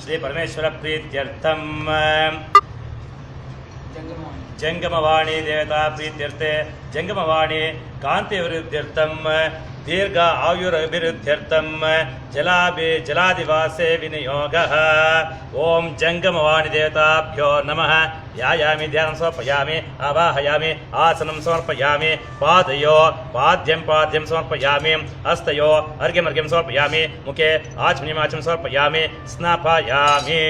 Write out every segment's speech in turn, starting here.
ஸ்ரீ பரமேஸ்வர பிரீத்தியர்த்தம் ஜங்கமவாணி தேவதா பிரீத்தியர்த்தே ಜಂಗಮವಾಣಿ ಕಾಂತಿ ವಿರುದ್ಧ್ಯರ್ಥಂ ದೀರ್ಘ ಆಯುರಭಿವೃದ್ಧ್ಯರ್ಥಂ ಜಲಾಭಿ ಜಲಾದಿವಾಸೆ ವಿನಿಯೋಗ ಓಂ ಜಂಗಮವಾಣಿ ದೇವತಾಭ್ಯೋ ನಮಃ ಯಾಯಾಮಿ ಧ್ಯಾನ ಸಮರ್ಪಯಾಮಿ ಆವಾಹಯಾಮಿ ಆಸನಂ ಸಮರ್ಪಯಾಮಿ ಪಾದಯೋ ಪಾದ್ಯಂ ಪಾದ್ಯಂ ಸಮರ್ಪಯಾಮಿ ಹಸ್ತಯೋ ಅರ್ಘ್ಯಮರ್ಘ್ಯಂ ಸಮರ್ಪಯಾಮಿ ಮುಖೆ ಆಚಮನಿಮಾಚಂ ಸಮರ್ಪಯಾಮಿ ಸ್ನಾಪಯಾಮಿ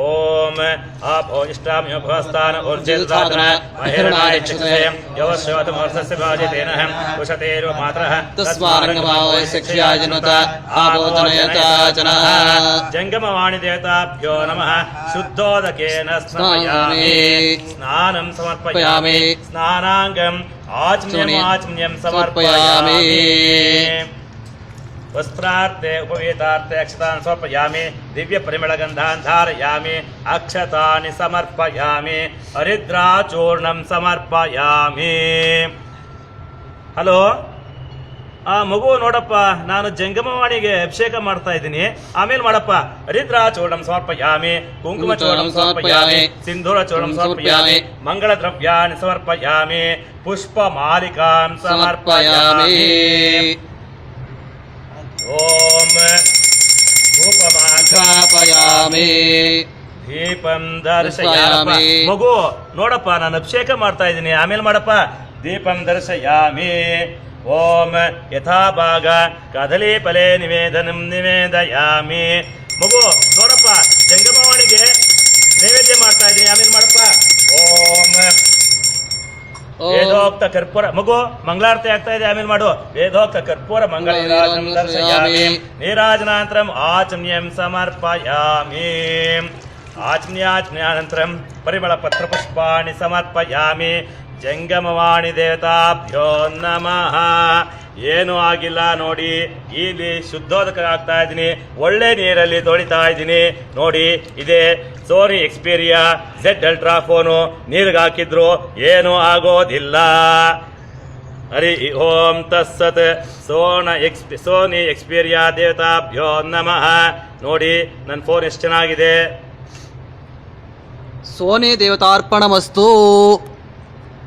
ಓಂ ಆಪೋ ಇಷ್ಟಾಮ್ಯೋ धातुमोर्धस्य भाजितेनः उशतेर्वमात्रः तस्मारङ्गभावय शिक्षाजनुत आबोधनयता जनाः जङ्गमवाणिदेवताभ्यो नमः समर्पया ವಸ್ತ್ರಾರ್ಥೆ ಉಪವೇತಾರ್ತೆ ಅಕ್ಷತಾನ್ ಸಮರ್ಪಯಾಮಿ ದಿವ್ಯ ಪರಿಮಳಗಂಧಾನ್ ಧಾರಯಾಮಿ ಅಕ್ಷತಾನಿ ಸಮರ್ಪಯಾಮಿ ಹರಿದ್ರಾಚೂರ್ಣಂ ಸಮರ್ಪಯಾಮಿ ಹಲೋ? ಆ ಮಗು ನೋಡಪ್ಪ ನಾನು ಜಂಗಮವಾಣಿಗೆ ಅಭಿಷೇಕ ಮಾಡ್ತಾ ಇದ್ದೀನಿ. ಆಮೇಲೆ ಮಾಡಪ್ಪ ಹರಿದ್ರಾ ಚೂರ್ಣಂ ಸಮರ್ಪಯಾಮಿ ಕುಂಕುಮ ಚೂರ್ಣಂ ಸಮರ್ಪಯಾಮಿ ಸಿಂಧೂರ ಚೋಡಂ ಸಮರ್ಪಯಾಮಿ ಮಂಗಳ ದ್ರವ್ಯಾನ್ ಸಮರ್ಪಯಾಮಿ ಪುಷ್ಪ ಮಾಲಿಕಾಂ ಸಮರ್ಪಯಾಮಿ. ಓಂ ದೀಪಂ ದರ್ಶಯಾಮಿ. ಮಗು ನೋಡಪ್ಪ ನಾನು ಅಭಿಷೇಕ ಮಾಡ್ತಾ ಇದ್ದೀನಿ. ಆಮೇಲೆ ಮಾಡಪ್ಪ. ದೀಪಂ ದರ್ಶಯಾಮಿ. ಓಂ ಯಥಾ ಭಾಗ ಕದಲಿ ಫಲೆ ನಿವೇದನಂ ನಿವೇದಯಾಮಿ. ಮಗು ನೋಡಪ್ಪ ಜಂಗಮವಾಣಿಗೆ ನೈವೇದ್ಯ ಮಾಡ್ತಾ ಇದ್ದೀನಿ. ಆಮೇಲೆ ಮಾಡಪ್ಪ. ಓಂ ವೇದೋಕ್ತ ಕರ್ಪೂರ ಮಗು ಮಂಗಳಾರತಿ ಆಗ್ತಾ ಇದೆ ಆಮೇಲೆ ಮಾಡು. ವೇದೋಕ್ತ ಕರ್ಪೂರ ಮಂಗಳ ನೀರಾಜನಾಂತರ ನೀರಾಜನಾನಂತರಂ ಆಚಮ್ಯಂ ಸಮರ್ಪಯಾಮಿ. ಆಚಮ್ಯಾಚಮ್ಯಾನಂತರಂ ಪರಿಮಳ ಪತ್ರ ಪುಷ್ಪಾಣಿ ಸಮರ್ಪಯಾಮಿ. ಜಂಗಮವಾಣಿ ದೇವತಾಭ್ಯೋ ನಮಃ. ಏನೂ ಆಗಿಲ್ಲ ನೋಡಿ, ಇಲ್ಲಿ ಶುದ್ಧೋದಕ ಆಗ್ತಾ ಇದ್ದೀನಿ, ಒಳ್ಳೆ ನೀರಲ್ಲಿ ತೊಳಿತಾ ಇದ್ದೀನಿ. ನೋಡಿ, ಇದೆ Sony Xperia, Z ultra phone, ನೀರಿಗೆ ಹಾಕಿದ್ರು, ಏನೂ ಆಗೋದಿಲ್ಲ. ಹರಿ ಓಂ ತಸ್ಸತ್ ಸೋನ ಎಕ್ಸ್, ಸೋನಿ ಎಕ್ಸ್ಪೀರಿಯಾ, ದೇವತಾಭ್ಯೋ ನಮಃ. ನೋಡಿ ನನ್ನ ಫೋನ್ ಎಷ್ಟು ಚೆನ್ನಾಗಿದೆ. ಸೋನಿ ದೇವತಾರ್ಪಣ ದೇವತಾರ್ಪಣಮಸ್ತು.